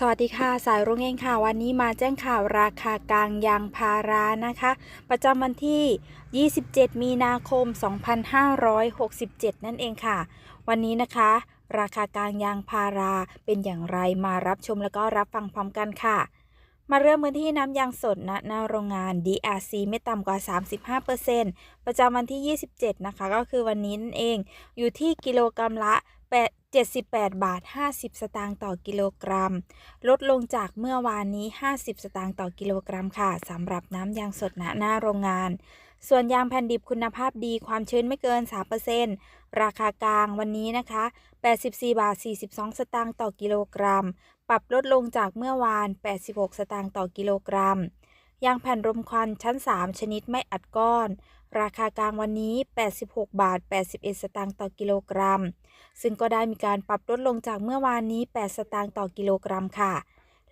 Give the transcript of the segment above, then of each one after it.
สวัสดีค่ะ สายรุ้งเองค่ะ วันนี้มาแจ้งข่าวราคากลางยางพารานะคะ ประจำวันที่ 27 มีนาคม 2567 นั่นเองค่ะ วันนี้นะคะ ราคากลางยางพาราเป็นอย่างไรมารับชมแล้วก็รับฟังพร้อมกันค่ะ มาเริ่มกันที่น้ำยางสดณหน้าโรงงาน DRC ไม่ต่ำกว่า 35%ประจำวันที่ 27 นะคะ ก็คือวันนี้นั่นเองอยู่ที่กิโลกรัมละ8 78 บาท 50 สตางค์ต่อกิโลกรัม ลดลงจากเมื่อวานนี้ 50 สตางค์ต่อกิโลกรัมค่ะสำหรับน้ำยางสดณหน้าโรงงาน ส่วนยางแผ่นดิบคุณภาพดีความชื้นไม่เกิน 3%ราคากลางวันนี้นะคะ 84 บาท 42 สตางค์ต่อกิโลกรัม ปรับลดลงจากเมื่อวาน 86 สตางค์ต่อกิโลกรัม ยางแผ่นรมควันชั้น 3 ชนิดไม่อัดก้อน ราคากลางวันนี้ 86 บาท 81 สตางค์ต่อกิโลกรัม ซึ่งก็ได้มีการปรับลดลงจากเมื่อวานนี้ 8 สตางค์ต่อกิโลกรัมค่ะ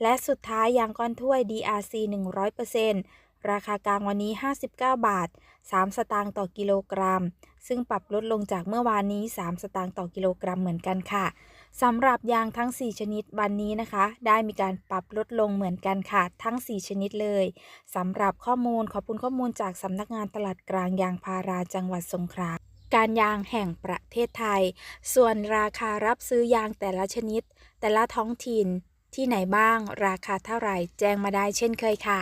และสุดท้ายยางก้อนถ้วย DRC 100% ราคากลางวันนี้ 59 บาท 3 สตางค์ต่อกิโลกรัม ซึ่งปรับลดลงจากเมื่อวานนี้ 3 สตางค์ต่อกิโลกรัมเหมือนกันค่ะสำหรับยางทั้ง 4 ชนิดวันนี้นะคะ ได้มีการปรับลดลงเหมือนกันค่ะ ทั้ง 4 ชนิดเลยสำหรับข้อมูลขอบคุณข้อมูลจากสำนักงานตลาดกลางยางพาราจังหวัดสงขลาการยางแห่งประเทศไทย ส่วนราคารับซื้อยางแต่ละชนิด แต่ละท้องถิ่นที่ไหนบ้าง ราคาเท่าไหร่แจ้งมาได้เช่นเคยค่ะ